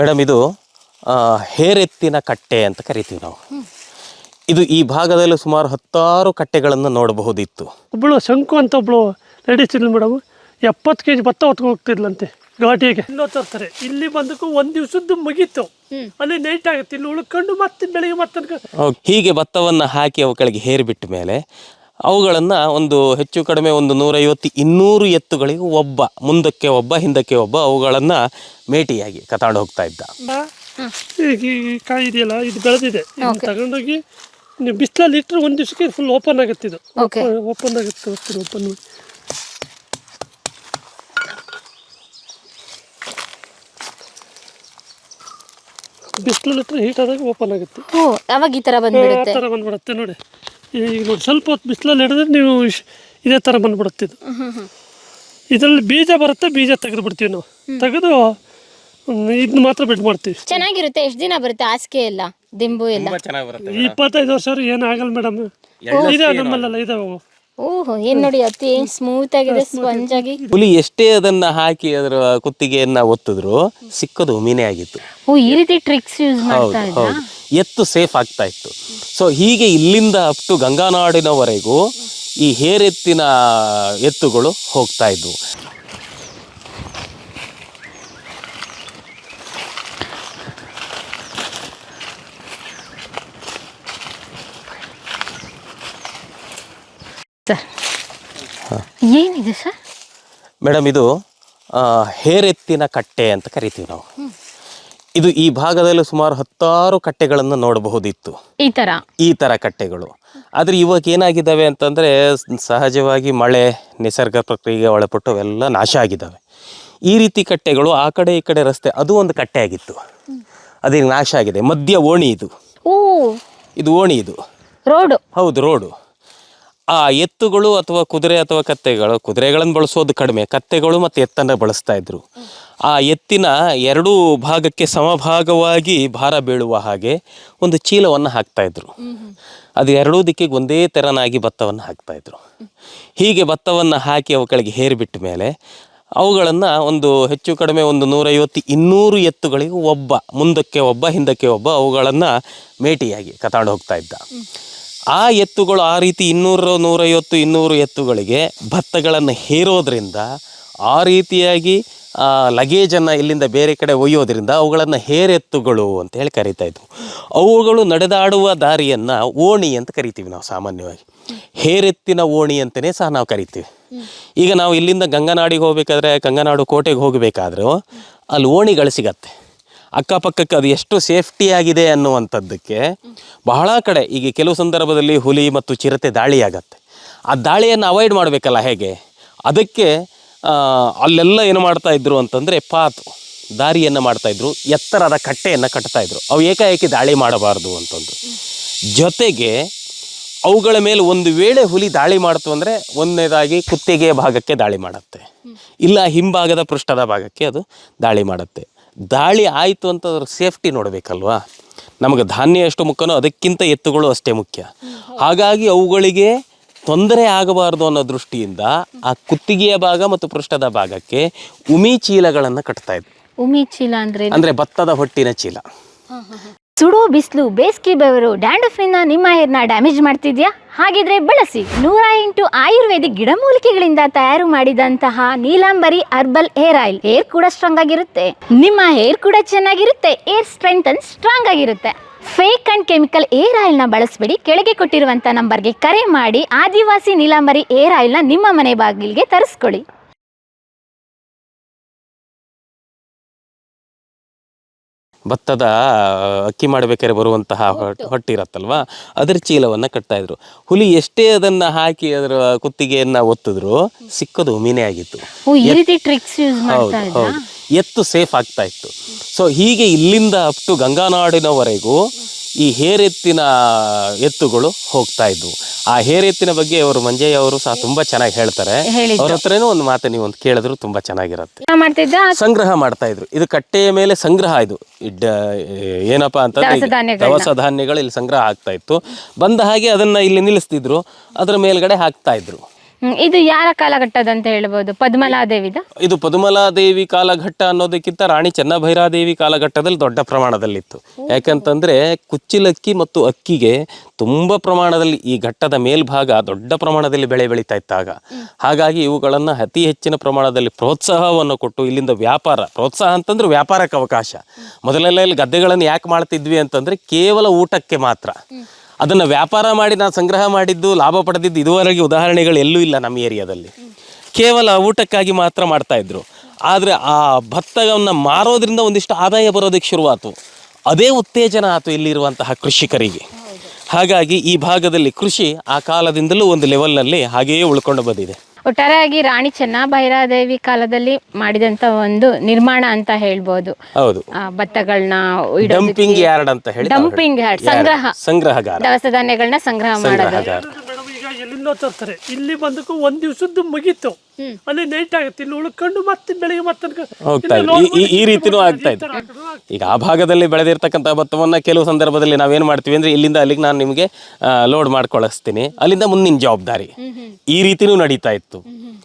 Madam ಇದು ಆ, ಹೇರೆತ್ತಿನ ಕಟ್ಟೆ ಅಂತ ಕರಿತೀವಿ ನಾವು. ಇದು ಈ ಭಾಗದಲ್ಲಿ ಸುಮಾರು ಹತ್ತಾರು ಕಟ್ಟೆಗಳನ್ನು ನೋಡಬಹುದಿತ್ತು. ಒಬ್ಬಳು ಶಂಕು ಅಂತ ಒಬ್ಳು ನಡೀತಿದ್ಲು ಮೇಡಮ್. ಎಪ್ಪತ್ತು ಕೆ ಜಿ ಭತ್ತ ಹೊತ್ಕೊಂಡು ಹೋಗ್ತಿದ್ಲಂತೆ ಘಾಟಿಗೆ. ಇಲ್ಲೋ ತರ್ತಾರೆ. ಇಲ್ಲಿ ಬಂದಕ್ಕೂ ಒಂದು ದಿವಸದ್ದು ಮುಗೀತು. ಅಲ್ಲಿ ನೈಟ್ ಆಗುತ್ತೆ. ಇಲ್ಲಿ ಉಳ್ಕೊಂಡು ಮತ್ತೆ ಬೆಳಿಗ್ಗೆ ಮತ್ತೆ ಹೀಗೆ ಭತ್ತವನ್ನು ಹಾಕಿ ಅವುಗಳಿಗೆ ಹೇರಿ ಬಿಟ್ಟ ಮೇಲೆ ಅವುಗಳನ್ನು ಒಂದು ಹೆಚ್ಚು ಕಡಿಮೆ ಒಂದು ನೂರೈವತ್ತು ಇನ್ನೂರು ಎತ್ತುಗಳಿಗೆ ಒಬ್ಬ ಮುಂದಕ್ಕೆ ಒಬ್ಬ ಹಿಂದಕ್ಕೆ ಒಬ್ಬ ಅವುಗಳನ್ನು ಮೇಟಿಯಾಗಿ ಕತಾಡು ಹೋಗ್ತಾ ಇದ್ದ. ಈಗ ಈ ಕಾಯಿ ಇದೆಯಲ್ಲ ಇದು ಬೆಳೆದಿದೆ. ತಗೊಂಡೋಗಿ ನೀವು ಬಿಸಿಲಲ್ಲಿ ಇಟ್ಟರೆ ಒಂದು ದಿವಸಕ್ಕೆ ಫುಲ್ ಓಪನ್ ಆಗುತ್ತೆ ಇದು. ಓಪನ್ ಆಗುತ್ತೆ ಓಪನ್ ಬಿಸಿಲಲ್ಲಿ ಇಟ್ಟರೆ ಹೀಟ್ ಆದಾಗ ಓಪನ್ ಆಗುತ್ತೆ. ಓ ಅವಾಗ ಈ ಥರ ಆ ಬಂದ್ಬಿಡುತ್ತೆ ಥರ ಬಂದ್ಬಿಡುತ್ತೆ ನೋಡಿ. ಈಗ ನೋಡಿ ಸ್ವಲ್ಪ ಹೊತ್ತು ಬಿಸಿಲಲ್ಲಿ ಹಿಡಿದ್ರೆ ನೀವು ಇಶ್- ಇದೇ ಥರ ಬಂದ್ಬಿಡುತ್ತೆ ಇದು. ಇದರಲ್ಲಿ ಬೀಜ ಬರುತ್ತೆ ಬೀಜ ತೆಗೆದು ಬಿಡ್ತೀವಿ ನಾವು. ತೆಗೆದು ಇದನ್ನ ಮಾತ್ರ ಬಿಟ್ಟು ಮಾಡ್ತೀವಿ. ಚೆನ್ನಾಗಿರುತ್ತೆ ಎಷ್ಟು ದಿನ ಬರುತ್ತೆ? ಹಾಸಿಗೆ ಎಲ್ಲ ದಿಂಬು ಎಲ್ಲ ಚೆನ್ನಾಗಿ ಬರುತ್ತೆ ಇಪ್ಪತ್ತೈದು ವರ್ಷ ಏನು ಆಗಲ್ಲ ಮೇಡಮ್ ಇದೆ ನಮ್ಮಲ್ಲೆಲ್ಲ ಇದಾವೆ ಅವು. ಓಹೋ ಏನ್ ನೋಡಿ ಅತಿ ಸ್ಮೂತ್ ಆಗಿದೆ ಸ್ಪಂಜ್ ಆಗಿ ಹುಲಿ ಎಷ್ಟೇ ಅದನ್ನ ಹಾಕಿ ಅದರ ಕುತ್ತಿಗೆಯನ್ನ ಒತ್ತಿದ್ರು ಸಿಕ್ಕದು ಮೀನೇ ಆಗಿತ್ತು. ಓ ಈ ರೀತಿ ಟ್ರಿಕ್ಸ್ ಯೂಸ್ ಹೌದು ಮಾಡ್ತಾ ಹೌದು. ಎತ್ತು ಸೇಫ್ ಆಗ್ತಾ ಇತ್ತು. ಸೊ ಹೀಗೆ ಇಲ್ಲಿಂದ ಅಪ್ ಟು ಗಂಗಾನಾಡಿನವರೆಗೂ ಈ ಹೇರೆತ್ತಿನ ಎತ್ತುಗಳು ಹೋಗ್ತಾ ಇದ್ವು. ಸರ್. ಏನಿದೆ ಸರ್? ಮೇಡಮ್ ಇದು ಹೇರೆತ್ತಿನ ಕಟ್ಟೆ ಅಂತ ಕರಿತೀವಿ ನಾವು. ಇದು ಈ ಭಾಗದಲ್ಲಿ ಸುಮಾರು ಹತ್ತಾರು ಕಟ್ಟೆಗಳನ್ನು ನೋಡಬಹುದಿತ್ತು. ಈ ತರ? ಈ ಥರ ಕಟ್ಟೆಗಳು. ಆದರೆ ಇವಾಗ ಏನಾಗಿದ್ದಾವೆ ಅಂತಂದರೆ ಸಹಜವಾಗಿ ಮಳೆ ನಿಸರ್ಗ ಪ್ರಕ್ರಿಯೆಗೆ ಒಳಪಟ್ಟು ಅವೆಲ್ಲ ನಾಶ ಆಗಿದ್ದಾವೆ. ಈ ರೀತಿ ಕಟ್ಟೆಗಳು ಆ ಕಡೆ ಈ ಕಡೆ ರಸ್ತೆ ಅದು ಒಂದು ಕಟ್ಟೆ ಆಗಿತ್ತು. ಅದೀಗ ನಾಶ ಆಗಿದೆ. ಮಧ್ಯ ಓಣಿ ಇದು. ಇದು ಓಣಿ ಇದು. ರೋಡು. ಹೌದು ರೋಡು. ಆ ಎತ್ತುಗಳು ಅಥವಾ ಕುದುರೆ ಅಥವಾ ಕತ್ತೆಗಳು, ಕುದುರೆಗಳನ್ನು ಬಳಸೋದು ಕಡಿಮೆ, ಕತ್ತೆಗಳು ಮತ್ತು ಎತ್ತನ್ನು ಬಳಸ್ತಾ ಇದ್ರು. ಆ ಎತ್ತಿನ ಎರಡೂ ಭಾಗಕ್ಕೆ ಸಮಭಾಗವಾಗಿ ಭಾರ ಬೀಳುವ ಹಾಗೆ ಒಂದು ಚೀಲವನ್ನು ಹಾಕ್ತಾ ಇದ್ರು. ಅದು ಎರಡೂ ದಿಕ್ಕಿಗೆ ಒಂದೇ ತೆರನಾಗಿ ಭತ್ತವನ್ನು ಹಾಕ್ತಾ ಇದ್ರು. ಹೀಗೆ ಭತ್ತವನ್ನು ಹಾಕಿ ಅವುಗಳಿಗೆ ಹೇರಿಬಿಟ್ಟ ಮೇಲೆ ಅವುಗಳನ್ನು ಒಂದು ಹೆಚ್ಚು ಕಡಿಮೆ ಒಂದು ನೂರೈವತ್ತು ಇನ್ನೂರು ಎತ್ತುಗಳಿಗೆ ಒಬ್ಬ, ಮುಂದಕ್ಕೆ ಒಬ್ಬ, ಹಿಂದಕ್ಕೆ ಒಬ್ಬ ಅವುಗಳನ್ನು ಮೇಟಿಯಾಗಿ ಕತಾಡೋಗ್ತಾ ಇದ್ದ. ಆ ಎತ್ತುಗಳು ಆ ರೀತಿ ಇನ್ನೂರು, ನೂರೈವತ್ತು, ಇನ್ನೂರು ಎತ್ತುಗಳಿಗೆ ಭತ್ತಗಳನ್ನು ಹೇರೋದ್ರಿಂದ, ಆ ರೀತಿಯಾಗಿ ಲಗೇಜನ್ನು ಇಲ್ಲಿಂದ ಬೇರೆ ಕಡೆ ಒಯ್ಯೋದ್ರಿಂದ ಅವುಗಳನ್ನು ಹೇರೆತ್ತುಗಳು ಅಂತ ಹೇಳಿ ಕರಿತಾ ಇದ್ವು ಅವುಗಳು ನಡೆದಾಡುವ ದಾರಿಯನ್ನು ಓಣಿ ಅಂತ ಕರಿತೀವಿ ನಾವು ಸಾಮಾನ್ಯವಾಗಿ. ಹೇರೆತ್ತಿನ ಓಣಿ ಅಂತಲೇ ಸಹ ನಾವು ಕರಿತೀವಿ. ಈಗ ನಾವು ಇಲ್ಲಿಂದ ಗಂಗನಾಡಿಗೆ ಹೋಗ್ಬೇಕಾದ್ರೆ, ಗಂಗನಾಡು ಕೋಟೆಗೆ ಹೋಗಬೇಕಾದ್ರೂ ಅಲ್ಲಿ ಓಣಿಗಳು ಸಿಗತ್ತೆ. ಅಕ್ಕಪಕ್ಕಕ್ಕೆ ಅದು ಎಷ್ಟು ಸೇಫ್ಟಿ ಆಗಿದೆ ಅನ್ನುವಂಥದ್ದಕ್ಕೆ ಬಹಳ ಕಡೆ ಈಗ ಕೆಲವು ಸಂದರ್ಭದಲ್ಲಿ ಹುಲಿ ಮತ್ತು ಚಿರತೆ ದಾಳಿಯಾಗತ್ತೆ. ಆ ದಾಳಿಯನ್ನು ಅವಾಯ್ಡ್ ಮಾಡಬೇಕಲ್ಲ ಹೇಗೆ? ಅದಕ್ಕೆ ಅಲ್ಲೆಲ್ಲ ಏನು ಮಾಡ್ತಾ ಇದ್ರು ಅಂತಂದರೆ ಪಾತು ದಾರಿಯನ್ನು ಮಾಡ್ತಾಯಿದ್ರು ಎತ್ತರದ ಕಟ್ಟೆಯನ್ನು ಕಟ್ತಾ ಇದ್ರು. ಅವು ಏಕಾಏಕಿ ದಾಳಿ ಮಾಡಬಾರ್ದು ಅಂತಂದು ಜೊತೆಗೆ ಅವುಗಳ ಮೇಲೆ ಒಂದು ವೇಳೆ ಹುಲಿ ದಾಳಿ ಮಾಡ್ತು ಅಂದರೆ ಒಂದನೇದಾಗಿ ಕುತ್ತಿಗೆಯ ಭಾಗಕ್ಕೆ ದಾಳಿ ಮಾಡುತ್ತೆ. ಇಲ್ಲ ಹಿಂಭಾಗದ ಪೃಷ್ಠದ ಭಾಗಕ್ಕೆ ಅದು ದಾಳಿ ಮಾಡುತ್ತೆ. ದಾಳಿ ಆಯಿತು ಅಂತ ಅದ್ರ ಸೇಫ್ಟಿ ನೋಡಬೇಕಲ್ವಾ? ನಮಗೆ ಧಾನ್ಯ ಎಷ್ಟು ಮುಖ್ಯನೋ ಅದಕ್ಕಿಂತ ಎತ್ತುಗಳು ಅಷ್ಟೇ ಮುಖ್ಯ. ಹಾಗಾಗಿ ಅವುಗಳಿಗೆ ತೊಂದರೆ ಆಗಬಾರ್ದು ಅನ್ನೋ ದೃಷ್ಟಿಯಿಂದ ಆ ಕುತ್ತಿಗೆಯ ಭಾಗ ಮತ್ತು ಪೃಷ್ಠದ ಭಾಗಕ್ಕೆ ಉಮಿ ಚೀಲಗಳನ್ನು ಕಟ್ತಾ ಇದ್ವಿ. ಉಮಿ ಚೀಲ ಅಂದ್ರೆ ಅಂದ್ರೆ ಅಂದರೆ ಭತ್ತದ ಹೊಟ್ಟಿನ ಚೀಲ. ಸುಡೋ ಬಿಸಿಲು ಬೇಸಿಗೆ ಬೆವರು ಡ್ಯಾಂಡ್ರಫ್ನಿಂದ ನಿಮ್ಮ ಹೇರ್ನ ಡ್ಯಾಮೇಜ್ ಮಾಡ್ತಿದ್ಯಾ? ಹಾಗಿದ್ರೆ ಬಳಸಿ ನೂರ ಎಂಟು ಆಯುರ್ವೇದಿಕ್ ಗಿಡಮೂಲಿಕೆಗಳಿಂದ ತಯಾರು ಮಾಡಿದಂತಹ Neelambari herbal hair oil. Hair ಕೂಡ ಸ್ಟ್ರಾಂಗ್ ಆಗಿರುತ್ತೆ. ನಿಮ್ಮ ಹೇರ್ ಕೂಡ ಚೆನ್ನಾಗಿರುತ್ತೆ. ಏರ್ ಸ್ಟ್ರೆಂತ್ ಅಂಡ್ ಸ್ಟ್ರಾಂಗ್ ಆಗಿರುತ್ತೆ. ಫೇಕ್ ಅಂಡ್ ಕೆಮಿಕಲ್ ಏರ್ ಆಯಿಲ್ನ ಬಳಸಬೇಡಿ. ಕೆಳಗೆ ಕೊಟ್ಟಿರುವಂತ ನಂಬರ್ಗೆ ಕರೆ ಮಾಡಿ ಆದಿವಾಸಿ ನೀಲಾಂಬರಿ ಏರ್ ಆಯಿಲ್ನ ನಿಮ್ಮ ಮನೆ ಬಾಗಿಲಿಗೆ ತರಿಸ್ಕೊಳ್ಳಿ. ಭತ್ತದ ಅಕ್ಕಿ ಮಾಡಬೇಕಾದ್ರೆ ಬರುವಂತಹ ಹೊಟ್ಟೆ. ಅದರ ಚೀಲವನ್ನು ಕಟ್ತಾ ಇದ್ರು. ಹುಲಿ ಎಷ್ಟೇ ಅದನ್ನ ಹಾಕಿ ಅದರ ಕುತ್ತಿಗೆಯನ್ನ ಒತ್ತಿದ್ರು ಸಿಕ್ಕದು ಮೀನೇ ಆಗಿತ್ತು. ಹೌದು ಹೌದು. ಎತ್ತು ಸೇಫ್ ಆಗ್ತಾ ಇತ್ತು. ಸೊ ಹೀಗೆ ಇಲ್ಲಿಂದ ಅಪ್ ಟು ಗಂಗಾನಾಡಿನವರೆಗೂ ಈ ಹೇರೆತ್ತಿನ ಎತ್ತುಗಳು ಹೋಗ್ತಾ ಇದ್ವು. ಆ ಹೇರೆತ್ತಿನ ಬಗ್ಗೆ ಅವರು ಮಂಜಯ್ಯ ಅವರು ಸಹ ತುಂಬಾ ಚೆನ್ನಾಗಿ ಹೇಳ್ತಾರೆ. ಅವ್ರ ಹತ್ರನೂ ಒಂದು ಮಾತು ನೀವು ಒಂದು ಕೇಳಿದ್ರು ತುಂಬಾ ಚೆನ್ನಾಗಿರುತ್ತೆ. ಸಂಗ್ರಹ ಮಾಡ್ತಾ ಇದ್ರು. ಇದು ಕಟ್ಟೆಯ ಮೇಲೆ ಸಂಗ್ರಹ ಇದು. ಏನಪ್ಪಾ ಅಂತಂದ್ರೆ ದವಸ ಧಾನ್ಯಗಳು ಇಲ್ಲಿ ಸಂಗ್ರಹ ಆಗ್ತಾ ಇತ್ತು. ಬಂದ ಹಾಗೆ ಅದನ್ನ ಇಲ್ಲಿ ನಿಲ್ಲಿಸ್ತಿದ್ರು. ಅದರ ಮೇಲ್ಗಡೆ ಹಾಕ್ತಾ ಇದ್ರು. ಇದು ಯಾರ ಕಾಲಘಟ್ಟದಂತ ಹೇಳ್ಬೋದು? ಪದ್ಮಲಾದೇವಿದ ಇದು ಪದ್ಮಲಾದೇವಿ ಕಾಲಘಟ್ಟ ಅನ್ನೋದಕ್ಕಿಂತ ರಾಣಿ ಚೆನ್ನಭೈರಾದೇವಿ ಕಾಲಘಟ್ಟದಲ್ಲಿ ದೊಡ್ಡ ಪ್ರಮಾಣದಲ್ಲಿತ್ತು. ಯಾಕಂತಂದ್ರೆ ಕುಚ್ಚಿಲಕ್ಕಿ ಮತ್ತು ಅಕ್ಕಿಗೆ ತುಂಬ ಪ್ರಮಾಣದಲ್ಲಿ ಈ ಘಟ್ಟದ ಮೇಲ್ಭಾಗ ದೊಡ್ಡ ಪ್ರಮಾಣದಲ್ಲಿ ಬೆಳೆ ಬೆಳೀತಾ ಇತ್ತಾಗ. ಹಾಗಾಗಿ ಇವುಗಳನ್ನು ಅತಿ ಹೆಚ್ಚಿನ ಪ್ರಮಾಣದಲ್ಲಿ ಪ್ರೋತ್ಸಾಹವನ್ನು ಕೊಟ್ಟು ಇಲ್ಲಿಂದ ವ್ಯಾಪಾರ ಪ್ರೋತ್ಸಾಹ ಅಂತಂದ್ರೆ ವ್ಯಾಪಾರಕ್ಕೆ ಅವಕಾಶ. ಮೊದಲೆಲ್ಲ ಇಲ್ಲಿ ಗದ್ದೆಗಳನ್ನು ಯಾಕೆ ಮಾಡ್ತಿದ್ವಿ ಅಂತಂದ್ರೆ ಕೇವಲ ಊಟಕ್ಕೆ ಮಾತ್ರ. ಅದನ್ನು ವ್ಯಾಪಾರ ಮಾಡಿ ನಾನು ಸಂಗ್ರಹ ಮಾಡಿದ್ದು, ಲಾಭ ಪಡೆದಿದ್ದು ಇದುವರೆಗೆ ಉದಾಹರಣೆಗಳು ಎಲ್ಲೂ ಇಲ್ಲ ನಮ್ಮ ಏರಿಯಾದಲ್ಲಿ. ಕೇವಲ ಊಟಕ್ಕಾಗಿ ಮಾತ್ರ ಮಾಡ್ತಾ ಇದ್ರು. ಆದರೆ ಆ ಭತ್ತವನ್ನು ಮಾರೋದ್ರಿಂದ ಒಂದಿಷ್ಟು ಆದಾಯ ಬರೋದಕ್ಕೆ ಶುರುವಾಯಿತು ಅದೇ ಉತ್ತೇಜನ ಆಯಿತು ಇಲ್ಲಿರುವಂತಹ ಕೃಷಿಕರಿಗೆ. ಹಾಗಾಗಿ ಈ ಭಾಗದಲ್ಲಿ ಕೃಷಿ ಆ ಕಾಲದಿಂದಲೂ ಒಂದು ಲೆವೆಲ್ನಲ್ಲಿ ಹಾಗೆಯೇ ಉಳ್ಕೊಂಡು ಬಂದಿದೆ. ಒಟ್ಟಾರೆಯಾಗಿ ರಾಣಿ ಚೆನ್ನಭೈರಾದೇವಿ ಕಾಲದಲ್ಲಿ ಮಾಡಿದಂತ ಒಂದು ನಿರ್ಮಾಣ ಅಂತ ಹೇಳ್ಬೋದು. ಹೌದು. ಭತ್ತಗಳನ್ನ ಡಂಪಿಂಗ್ ಯಾರ್ಡ್ ಅಂತ ಹೇಳಿ ಡಂಪಿಂಗ್ ಯಾರ್ಡ್. ಸಂಗ್ರಹ. ಸಂಗ್ರಹಗಾರ. ದವಸ ಧಾನ್ಯಗಳನ್ನ ಸಂಗ್ರಹ ಮಾಡೋದು. ಎಲ್ಲಿಂದ ತರ್ತಾರೆ. ಇಲ್ಲಿ ಬಂದಕ್ಕೂ ಒಂದ್ ದಿವಸದ್ದು ಮುಗೀತು. ಅಲ್ಲಿ ನೈಟ್ ಆಗುತ್ತೆ. ಇಲ್ಲಿ ಉಳ್ಕೊಂಡು ಮತ್ತೆ ಬೆಳಿಗ್ಗೆ ಮತ್ತೆ ತನಕ ಹೋಗ್ತಾ ಇದೆ. ಈ- ರೀತಿನೂ ಆಗ್ತಾ ಇದೆ. ಈಗ ಆ ಭಾಗದಲ್ಲಿ ಬೆಳೆದಿರ್ತಕ್ಕಂಥ ಭತ್ತವನ್ನ ಕೆಲವು ಸಂದರ್ಭದಲ್ಲಿ ನಾವೇನ್ ಮಾಡ್ತೀವಿ ಅಂದ್ರೆ ಇಲ್ಲಿಂದ ಅಲ್ಲಿಗೆ ನಾನು ನಿಮಗೆ ಲೋಡ್ ಮಾಡ್ಕೊಳಿಸ್ತೀನಿ. ಅಲ್ಲಿಂದ ಮುಂದಿನ ಜವಾಬ್ದಾರಿ. ಈ ರೀತಿನೂ ನಡೀತಾ ಇತ್ತು.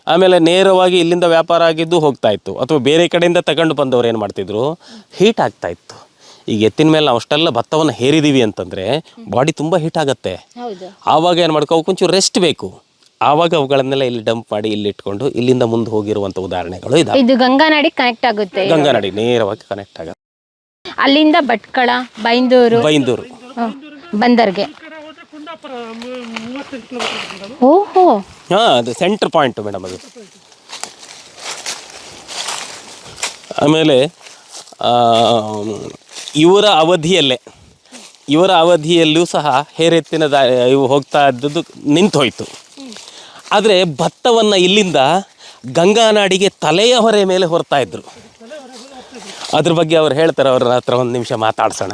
ಆಮೇಲೆ ನೇರವಾಗಿ ಇಲ್ಲಿಂದ ವ್ಯಾಪಾರ ಆಗಿದ್ದು ಹೋಗ್ತಾ ಇತ್ತು. ಅಥವಾ ಬೇರೆ ಕಡೆಯಿಂದ ತಗೊಂಡು ಬಂದವರು ಏನು ಮಾಡ್ತಿದ್ರು? ಹೀಟ್ ಆಗ್ತಾ ಇತ್ತು. ಈಗ ಎತ್ತಿನ ಮೇಲೆ ನಾವು ಅಷ್ಟೆಲ್ಲ ಭತ್ತವನ್ನು ಹೇರಿದೀವಿ ಅಂತಂದ್ರೆ ಬಾಡಿ ತುಂಬ ಹೀಟ್ ಆಗುತ್ತೆ. ಆವಾಗ ಏನು ಮಾಡ್ಕೋ ಅವಕ್ಕೊಂಚೂರು ರೆಸ್ಟ್ ಬೇಕು. ಆವಾಗ ಅವುಗಳನ್ನೆಲ್ಲ ಇಲ್ಲಿ ಡಂಪ್ ಮಾಡಿ ಇಲ್ಲಿ ಇಟ್ಕೊಂಡು ಇಲ್ಲಿಂದ ಮುಂದೆ ಹೋಗಿರುವಂಥ ಉದಾಹರಣೆಗಳು ಇದಾವೆ. ಇದು ಗಂಗಾ ನಡಿ ಕನೆಕ್ಟ್ ಆಗುತ್ತೆ ಗಂಗಾ ನಡಿ ನೇರವಾಗಿ ಕನೆಕ್ಟ್ ಆಗ ಅಲ್ಲಿಂದ ಭಟ್ಕಳ ಬೈಂದೂರು ಬೈಂದೂರು. ಬಂದರ್ಗೆ. ಓಹೋ. ಹಾ ಅದು ಸೆಂಟರ್ ಪಾಯಿಂಟ್ ಮೇಡಮ್ ಅದು. ಆಮೇಲೆ ಇವರ ಅವಧಿಯಲ್ಲೇ, ಇವರ ಅವಧಿಯಲ್ಲೂ ಸಹ ಹೇರೆತ್ತಿನ ದಾ, ಇವು ಹೋಗ್ತಾ ಇದ್ದದ್ದು ನಿಂತು ಹೋಯ್ತು ಆದರೆ ಭತ್ತವನ್ನು ಇಲ್ಲಿಂದ ಗಂಗಾನಾಡಿಗೆ ತಲೆಯ ಹೊರೆ ಮೇಲೆ ಹೊರ್ತಾ ಇದ್ದರು ಅದ್ರ ಬಗ್ಗೆ ಅವ್ರು ಹೇಳ್ತಾರೆ, ಅವ್ರ ಹತ್ರ ಒಂದು ನಿಮಿಷ ಮಾತಾಡ್ಸೋಣ.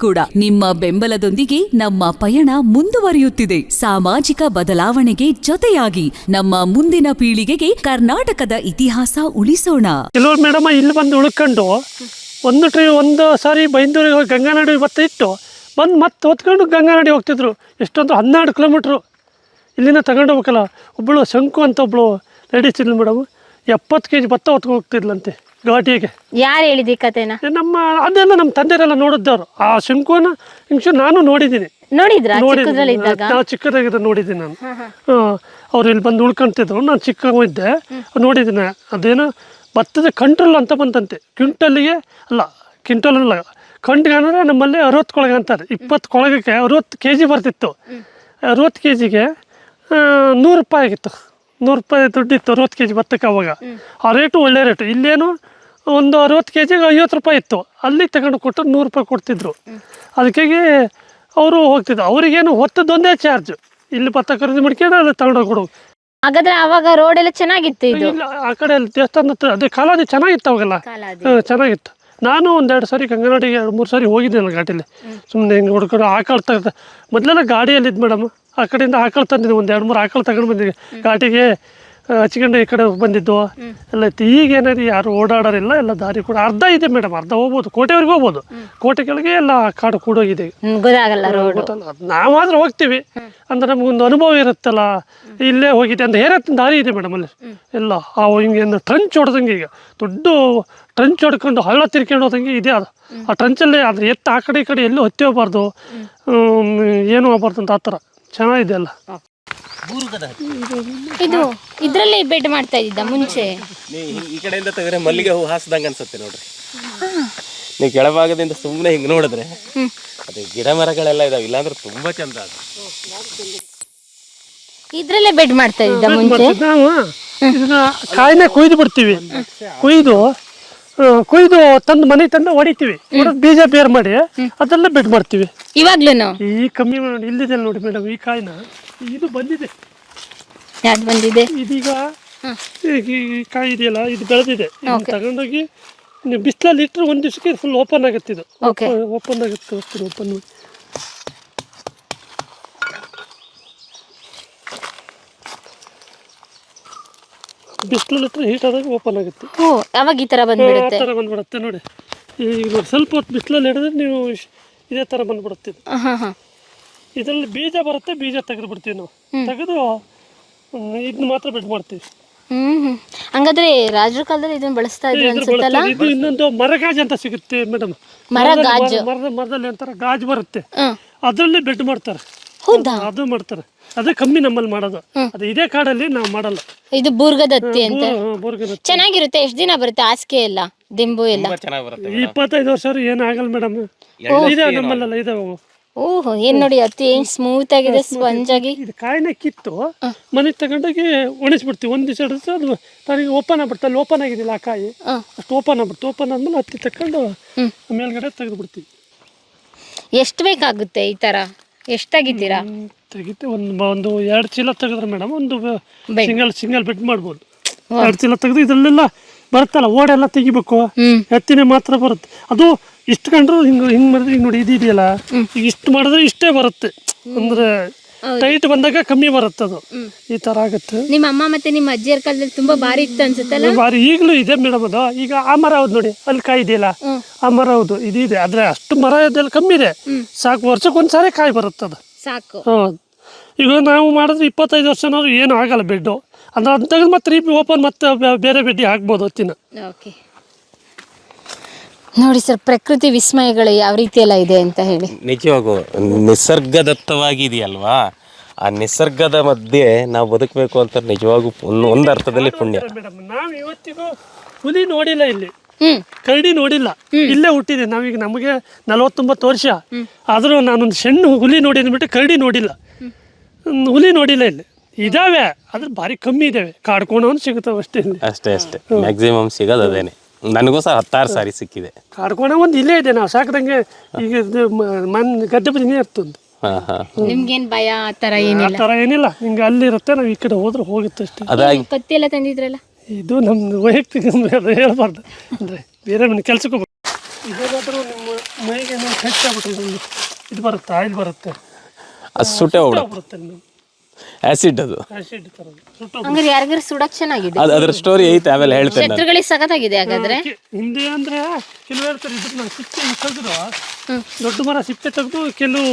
ಕೂಡ ನಿಮ್ಮ ಬೆಂಬಲದೊಂದಿಗೆ ನಮ್ಮ ಪಯಣ ಮುಂದುವರಿಯುತ್ತಿದೆ. ಸಾಮಾಜಿಕ ಬದಲಾವಣೆಗೆ ಜೊತೆಯಾಗಿ ನಮ್ಮ ಮುಂದಿನ ಪೀಳಿಗೆಗೆ ಕರ್ನಾಟಕದ ಇತಿಹಾಸ ಉಳಿಸೋಣ. ಮೇಡಮ್ ಇಲ್ಲಿ ಬಂದು ಉಳ್ಕೊಂಡು ಒಂದು ಟ್ರೈ ಒಂದು ಸಾರಿ ಬೈಂದೂರಿಗೆ ಹೋಗಿ ಗಂಗಾನಡಿ ಇವತ್ತು ಇಟ್ಟು ಬಂದು ಮತ್ತೆ ಹೊತ್ಕೊಂಡು ಗಂಗಾನಾಡಿ ಹೋಗ್ತಿದ್ರು. ಎಷ್ಟೊಂದು ಹನ್ನೆರಡು ಕಿಲೋಮೀಟ್ರು ಇಲ್ಲಿಂದ ತಗೊಂಡು ಹೋಗ್ಬೇಕಲ್ಲ. ಒಬ್ಬಳು ಶಂಕು ಅಂತ ಒಬ್ಬಳು ಲೇಡೀಸ್ ಇಲ್ಲ ಮೇಡಮ್. ಎಪ್ಪತ್ತು ಕೆ ಜಿ ಭತ್ತ ಹೊತ್ಕೊಂಡು ಹೋಗ್ತಿದ್ಲಂತೆ. ಘಾಟಿಗೆ ಯಾರು ಹೇಳಿದಿ ಕತೆನ ನಮ್ಮ ಅದೆಲ್ಲ ನಮ್ಮ ತಂದೆಯರೆಲ್ಲ ನೋಡಿದ್ದವ್ರು. ಆ ಶಂಕುವನ್ನ ಇಂಚು ನಾನು ನೋಡಿದ್ದೀನಿ. ನೋಡಿದ್ರ? ಚಿಕ್ಕದ್ರಲ್ಲಿ ಇದ್ದಾಗ? ನಾವು ಚಿಕ್ಕದಾಗಿದ್ದ ನೋಡಿದ್ದೀನಿ ನಾನು. ಅವ್ರು ಇಲ್ಲಿ ಬಂದು ಉಳ್ಕೊಂತಿದ್ರು. ನಾನು ಚಿಕ್ಕ ಇದ್ದೆ. ನೋಡಿದ್ದೀನಿ. ಅದೇನು ಭತ್ತದ ಕಂಟ್ರೋಲ್ ಅಂತ ಬಂತಂತೆ. ಕ್ವಿಂಟಲ್ಗೆ ಅಲ್ಲ ಕ್ವಿಂಟಲ್ ಅಲ್ಲ ಕಂಟಿಗೆ ಅಂದರೆ ನಮ್ಮಲ್ಲಿ ಅರವತ್ತು ಕೊಳಗ ಅಂತಾರೆ. ಇಪ್ಪತ್ತು ಕೊಳಗಕ್ಕೆ ಅರವತ್ತು ಕೆ ಜಿ ಬರ್ತಿತ್ತು ಅರವತ್ತು ಕೆ ಜಿಗೆ ನೂರು ರೂಪಾಯಿ ಆಗಿತ್ತು. ನೂರು ರೂಪಾಯಿ ದುಡ್ಡಿತ್ತು ಅರವತ್ತು ಕೆ ಜಿ ಭತ್ತಕ್ಕೆ ಅವಾಗ. ಆ ರೇಟು ಒಳ್ಳೆ ರೇಟು. ಇಲ್ಲೇನು ಒಂದು ಅರವತ್ತು ಕೆ ಜಿಗೆ ಐವತ್ತು ರೂಪಾಯಿ ಇತ್ತು. ಅಲ್ಲಿ ತಗೊಂಡು ಕೊಟ್ಟು ನೂರು ರೂಪಾಯಿ ಕೊಡ್ತಿದ್ರು. ಅದಕ್ಕಾಗಿ ಅವರು ಹೋಗ್ತಿದ್ರು. ಅವರಿಗೇನು ಹೊತ್ತದೊಂದೇ ಚಾರ್ಜ್. ಇಲ್ಲಿ ಭತ್ತ ಖರೀದಿ ಮಾಡ್ಕೊಂಡು ಅಲ್ಲಿ ತಗೊಂಡೋಗಿ ಕೊಡು. ಹಾಗಾದ್ರೆ ಅವಾಗ ರೋಡ್ ಎಲ್ಲ ಚೆನ್ನಾಗಿತ್ತು ಇದು? ಇಲ್ಲ ಆ ಕಡೆ ಅಲ್ಲಿ ದೇವಸ್ಥಾನ ಹತ್ರ ಅದೇ ಕಾಲಾದಿ ಚೆನ್ನಾಗಿತ್ತು ಅವಾಗೆಲ್ಲ. ಕಾಲಾದಿ. ಚೆನ್ನಾಗಿತ್ತು. ನಾನು ಒಂದೆರಡು ಸಾರಿ ಗಂಗನಾಡಿಗೆ ಎರಡು ಮೂರು ಸಾರಿ ಹೋಗಿದ್ದೇನೆ ಘಾಟಿಲಿ. ಸುಮ್ಮನೆ ಹಿಂಗೆ ಹುಡ್ಕೊಂಡು ಆಕಳು ತಗ ಮೊದಲೆಲ್ಲ ಗಾಡಿಯಲ್ಲಿ ಇದ್ದು ಮೇಡಮ್, ಆ ಕಡೆಯಿಂದ ಆಕಳು ತಂದಿದ್ದೆ, ಒಂದು ಎರಡು ಮೂರು ಆಕಳು ತಗೊಂಡು ಬಂದಿದ್ದೆ. ಘಾಟಿಗೆ ಹಚ್ಕೊಂಡು ಈ ಕಡೆ ಬಂದಿದ್ದು. ಎಲ್ಲ ಇತ್ತು ಈಗ ಏನಾದ್ರು ಯಾರು ಓಡಾಡೋರಿಲ್ಲ ಎಲ್ಲ ದಾರಿ ಕೂಡ ಅರ್ಧ ಇದೆ ಮೇಡಮ್ ಅರ್ಧ ಹೋಗ್ಬೋದು ಕೋಟೆವರೆಗೂ ಹೋಗ್ಬೋದು. ಕೋಟೆ ಕೆಳಗೆ ಎಲ್ಲ ಕಾಡು ಕೂಡೋಗಿದೆ. ನಾವಾದ್ರೆ ಹೋಗ್ತೀವಿ. ಅಂದ್ರೆ ನಮಗೊಂದು ಅನುಭವ ಇರುತ್ತಲ್ಲ ಇಲ್ಲೇ ಹೋಗಿದೆ ಅಂತ ಹೇರತ್ತಿನ ದಾರಿ ಇದೆ ಮೇಡಮ್ ಅಲ್ಲಿ? ಎಲ್ಲ ಆ ಹಿಂಗೆ ಏನು ಟ್ರಂಚ್ ಹೊಡೆದಂಗೆ ಈಗ. ದೊಡ್ಡ ಟ್ರಂಚ್ ಹೊಡ್ಕೊಂಡು ಹಳ್ಳ ತಿರ್ಕೊಂಡು ಹೋದಂಗೆ ಇದೆ ಅದು. ಆ ಟ್ರಂಚಲ್ಲಿ ಅದ್ರ ಎತ್ತ ಆ ಕಡೆ ಈ ಕಡೆ ಎಲ್ಲೂ ಹತ್ತಿ ಹೋಗ್ಬಾರ್ದು. ಏನು ಏನೂ ಹೋಗ್ಬಾರ್ದು ಅಂತ ಆ ಥರ. ಚೆನ್ನಾಗಿದೆ ಅಲ್ಲ ಇದು ಇದ್ರಲ್ಲಿ ಬೆಡ್ ಮಾಡ್ತಾ ಇದ್ದ ಮುಂಚೆ? ಈ ಕಡೆಯಿಂದ ತೆಗೆದ್ರೆ ಮಲ್ಲಿಗೆ ಹೂ ಹಾಸ್ದಂಗೆ ಅನ್ಸುತ್ತೆ ನೋಡ್ರಿ. ನೀವು ಕೆಳಭಾಗದಿಂದ ಸುಮ್ಮನೆ ಹಿಂಗೆ ನೋಡಿದ್ರೆ ಅದೇ ಗಿಡ ಮರಗಳೆಲ್ಲ ಇದಾವೆ ಇಲ್ಲಾಂದ್ರೆ ತುಂಬಾ ಚಂದ ಅದು. ಇದ್ರಲ್ಲೇ ಬೆಡ್ ಮಾಡ್ತಾ ಇದ್ದ ಮುಂಚೆ? ನಾವು. ಇದನ್ನ ಕಾಯಿನ ಕುಯ್ದು ಬಿಡ್ತೀವಿ. ಕುಯ್ದು ಕುಯ್ದು ತಂದು ಮನೆ ತಂದು ಹೊಡಿತೀವಿ. ಹೊಡೆದು ಬೀಜ ಬೇರ್ ಮಾಡಿ ಅದೆಲ್ಲ ಬೆಡ್ ಮಾಡ್ತೀವಿ. ಇವಾಗ್ಲೂ ಈ ಕಮ್ಮಿ ಇಲ್ಲಿದೆ ನೋಡಿ ಮೇಡಮ್ ಈ ಕಾಯಿನ. ಇದು ಬಂದಿದೆ. ಯಾವ್ದು ಬಂದಿದೆ? ಇದೀಗ ಈ ಕಾಯಿ ಇದೆಯಲ್ಲ ಇದು ಬೆಳೆದಿದೆ. ಇದನ್ನ ತಗೊಂಡೋಗಿ ನೀವು ಬಿಸಿಲಲ್ಲಿ ಇಟ್ಟರೆ ಒಂದು ದಿವಸಕ್ಕೆ ಫುಲ್ ಓಪನ್ ಆಗುತ್ತೆ ಇದು. Okay. ಓಪನ್ ಆಗುತ್ತೆ ಓಪನ್ ಓಪನ್ ಬಿಸಿಲಲ್ಲಿ ಇಟ್ಟರೆ ಹೀಟ್ ಆದಾಗ ಓಪನ್ ಆಗುತ್ತೆ. ಅವಾಗ ಈ ತರ ಆ ಬಂದ್ಬಿಡುತ್ತೆ? ಥರ ಬಂದ್ಬಿಡುತ್ತೆ ನೋಡಿ. ಈಗ ನೋಡಿ ಸ್ವಲ್ಪ ಹೊತ್ತು ಬಿಸಿಲಲ್ಲಿ ಹಿಡಿದ್ರೆ ನೀವು ಇಶ್- ಇದೇ ಥರ ಬಂದ್ಬಿಡುತ್ತೆ ಇದು. ಹಾ ಹಾ. ಇದರಲ್ಲಿ ಬೀಜ ಬರುತ್ತೆ ಬೀಜ ತೆಗೆದು ಬಿಡ್ತೀವಿ ನಾವು. ತೆಗೆದು ಇದನ್ನ ಮಾತ್ರ ಬಿಟ್ ಮಾಡ್ತೀವಿ. ಹ್ಮ್ ಹಂಗಾದ್ರೆ ರಾಜರ ಕಾಲದಲ್ಲಿ ಇದನ್ನ ಬಳಸ್ತಾ ಇದ್ರು ಅನ್ಸುತ್ತಲ್ಲ. ಇದು ಇನ್ನೊಂದು ಮರಗಾಜ್ ಅಂತ ಸಿಗುತ್ತೆ ಮೇಡಮ್ ಮರ ಗಾಜು. ಮರದ ಮರದಲ್ಲಿ ಅಂತಾರೆ ಗಾಜ್ ಬರುತ್ತೆ. ಅದರಲ್ಲಿ ಬೆಡ್ ಮಾಡ್ತಾರೆ. ಹೌದಾ? ಅದು ಮಾಡ್ತಾರೆ. ಅದೇ ಕಮ್ಮಿ ನಮ್ಮಲ್ಲಿ ಮಾಡೋದು. ಅದು ಇದೇ ಕಾಡಲ್ಲಿ ನಾವು ಮಾಡಲ್ಲ. ಇದು ಬೂರ್ಗದತ್ತಿ ಅಂತ. ಬೋರ್ಗದ ಚೆನ್ನಾಗಿರುತ್ತೆ ಎಷ್ಟು ದಿನ ಬರುತ್ತೆ ಹಾಸಿಗೆ ಎಲ್ಲ ದಿಂಬು ಎಲ್ಲ? ಇಪ್ಪತ್ತೈದು ವರ್ಷ ಏನಾಗಲ್ಲ ಏನು ಆಗಲ್ಲ ಮೇಡಮ್ ಇದೆ ನಮ್ಮಲ್ಲೆಲ್ಲ ಇದಾವೆ. ಓಹೋ ಏನ್ ನೋಡಿ ಅತಿ ಸ್ಮೂತ್ ಆಗಿದೆ ಸ್ಪಂಜ್ ಆಗಿ ಇದು ಕಾಯಿನ ಕಿತ್ತು. ಮನೆಗೆ ತಗೊಂಡೋಗಿ ಒಣಗಿಸ್ಬಿಡ್ತೀವಿ ಒಂದು ದಿವಸ ಹಿಡಿದ್ರೆ ಅದು ನನಗೆ ಓಪನ್ ಆಗ್ಬಿಡ್ತು ಅಲ್ಲಿ ಓಪನ್ ಆಗಿದಿಲ್ಲ ಆ ಕಾಯಿ. ಅಷ್ಟು ಓಪನ್ ಆಗ್ಬಿಡ್ತು ಓಪನ್ ಆದ್ಮೇಲೆ ಹತ್ತಿ ತಕೊಂಡು ಮೇಲ್ಗಡೆ ತೆಗೆದು ಬಿಡ್ತೀವಿ ಎಷ್ಟು ಬೇಕಾಗುತ್ತೆ ಈ ತರ? ಎಷ್ಟು ತೆಗಿತೀರಾ? ತೆಗಿತೆ ಒಂದು ಒಂದು ಎರಡು ಚೀಲ ತೆಗೆದ್ರೆ ಮೇಡಮ್ ಒಂದು. ಸಿಂಗಲ್ ಸಿಂಗಲ್ ಬೆಡ್ ಮಾಡ್ಬೋದು. ಎರಡು ಚೀಲ ತೆಗೆದು ಇದರಲ್ಲೆಲ್ಲ ಬರುತ್ತಲ್ಲ ಓಡೆಲ್ಲ ತೆಗಿಬೇಕು. ಎತ್ತಿನೇ ಮಾತ್ರ ಬರುತ್ತೆ. ಅದು ಇಷ್ಟು ಕಂಡ್ರು ಹಿಂಗ್ ಹಿಂಗ್ ಮಾಡಿದ್ರೆ ಈಗ ನೋಡಿ ಇದು ಇದೆಯಲ್ಲ? ಈಗ ಇಷ್ಟು ಮಾಡಿದ್ರೆ ಇಷ್ಟೇ ಬರುತ್ತೆ. ಅಂದ್ರೆ ಟೈಟ್ ಬಂದಾಗ ಕಮ್ಮಿ ಬರುತ್ತೆ ಅದು. ಈ ತರ ಆಗುತ್ತೆ. ನಿಮ್ಮ ಅಮ್ಮ ಮತ್ತೆ ನಿಮ್ಮ ಅಜ್ಜಿಯರ ಕಾಲದಲ್ಲಿ ತುಂಬಾ ಭಾರಿ ಇತ್ತು ಅನ್ಸುತ್ತಲ್ಲ? ಬಾರಿ ಈಗಲೂ ಇದೆ ಮೇಡಮ್ ಅದು. ಈಗ ಆ ಮರ ಹೌದು ನೋಡಿ ಅಲ್ಲಿ ಕಾಯಿ ಇದೆಯಲ್ಲ? ಆ ಮರ ಹೌದು ಇದಿದೆ ಆದ್ರೆ ಅಷ್ಟು ಮರ ಇದೆಲ್ಲ ಕಮ್ಮಿ ಇದೆ. ಸಾಕು ವರ್ಷಕ್ಕೆ ಒಂದ್ಸಾರಿ ಕಾಯಿ ಬರುತ್ತೆ ಅದು ಸಾಕು. ಹೌದು. ಈಗ ನಾವು ಮಾಡಿದ್ರೆ ಇಪ್ಪತ್ತೈದು ವರ್ಷನಾದ್ರು ಏನು ಆಗಲ್ಲ ಬೆಡ್ಡು. ಅಂದ್ರೆ ಅದು ತೆಗೆದು ಮತ್ತೆ ರೀಪಿ ಓಪನ್ ಮತ್ತೆ ಬೇರೆ ಬೆಡ್ಡಿ ಹಾಕ್ಬೋದು ಹೊತ್ತಿನ ಓಕೆ ನೋಡಿ ಸರ್ ಪ್ರಕೃತಿ ವಿಸ್ಮಯಗಳು ಯಾವ ರೀತಿ ಎಲ್ಲ ಇದೆ ಅಂತ ಹೇಳಿ. ನಿಜವಾಗೂ ನಿಸರ್ಗದತ್ತವಾಗಿ ಇದೆಯಲ್ವಾ ಆ ನಿಸರ್ಗದ ಮಧ್ಯೆ ನಾವು ಬದುಕಬೇಕು ಅಂತ ನಿಜವಾಗೂ ಒಂದು ಒಂದು ಅರ್ಥದಲ್ಲಿ ಪುಣ್ಯ. ಮೇಡಮ್ ನಾವು ಇವತ್ತಿಗೂ ಹುಲಿ ನೋಡಿಲ್ಲ ಇಲ್ಲಿ. ಹ್ಮ್. ಕರಡಿ ನೋಡಿಲ್ಲ. ಇಲ್ಲೇ ಹುಟ್ಟಿದೆ. ನಾವೀಗ ನಮಗೆ ನಲವತ್ತೊಂಬತ್ತು ವರ್ಷ. ಆದರೂ ನಾನೊಂದು ಸಣ್ಣ ಹುಲಿ ನೋಡಿ ಅಂದ್ಬಿಟ್ಟು ಕರಡಿ ನೋಡಿಲ್ಲ. ಒಂದು ಹುಲಿ ನೋಡಿಲ್ಲ ಇಲ್ಲಿ. ಇದಾವೆ ಆದ್ರೆ ಭಾರಿ ಕಮ್ಮಿ ಇದಾವೆ. ಕಾಡ್ಕೊಂಡು ಸಿಗುತ್ತವೆ ಅಷ್ಟೇ ಇಲ್ಲಿ. ಅಷ್ಟೇ ಅಷ್ಟೇ. ಮ್ಯಾಕ್ಸಿಮಮ್ ಸಿಗೋದು ಅದೇನೆ. ನನಗೂ ಸಹ ಹತ್ತಾರು ಸಾರಿ ಸಿಕ್ಕಿದೆ. ಕಾಡ್ಕೋಣ ಒಂದು ಇಲ್ಲೇ ಇದೆ ನಾವು ಸಾಕದಂಗೆ ಈಗ ಇದು ಮ- ಮನ್ ಗದ್ದೆ ಬದಿನೇ ಇರ್ತದೆ ಹಾ ಹಾ ನಿಮ್ಗೇನ್ ಭಯ ಆ ತರ ಆ ಏನಿಲ್ಲ? ಥರ ಏನಿಲ್ಲ. ಹಿಂಗೆ ಅಲ್ಲಿರುತ್ತೆ ನಾವು ಈ ಕಡೆ ಹೋದ್ರೆ ಹೋಗುತ್ತೆ ಅಷ್ಟೇ. ಅದಾಗಿ ಪತ್ತಿ ಎಲ್ಲ ತಂದಿದ್ರಲ್ಲ? ಇದು ನಮ್ಮ ವೈಯಕ್ತಿಕ ಅದು ಹೇಳ್ಬಾರ್ದು. ಅಂದರೆ ಬೇರೆ ಮನೆ ಕೆಲ್ಸಕ್ಕೆ ಹೋಗ್ಬೇಕು. ಇದಾದ್ರೂ ನಿಮ್ಮ ಮೈಗೆ ನಮ್ದು ಇದು ಬರುತ್ತೆ? ಆಯಿಲ್ ಬರುತ್ತೆ. ಅದು ಸುಟ್ಟೆ ಹೋಗ್ಬಿಡು ಬರುತ್ತೆ ನಿಮ್ಗೆ ಆ್ಯಸಿಡ್ ಅದು. ಆಸಿಡ್ ಥರ ಸುಟ್ಟು ಹಂಗಾರೆ ಯಾರಿಗಾರು ಸುಡಕ್ ಚೆನ್ನಾಗಿದೆ? ಅದು ಅದ್ರ ಸ್ಟೋರಿ ಐತೆ ಆಮೇಲೆ ಹೇಳ್ತೇನೆ ನಾನು. ಶತ್ರುಗಳಿಗೆ ಸಖತ್ತಾಗಿದೆ ಹಾಗಾದ್ರೆ? ಕಿ- ಹಿಂದೆ ಅಂದ್ರೆ ಕೆಲವು ಹೇಳ್ತಾರೆ ಸಿಪ್ಪೆ ತೆಗೆದು ದೊಡ್ಡ ಮರ ಸಿಪ್ಪೆ ತೆಗೆದು ಕೆಲವು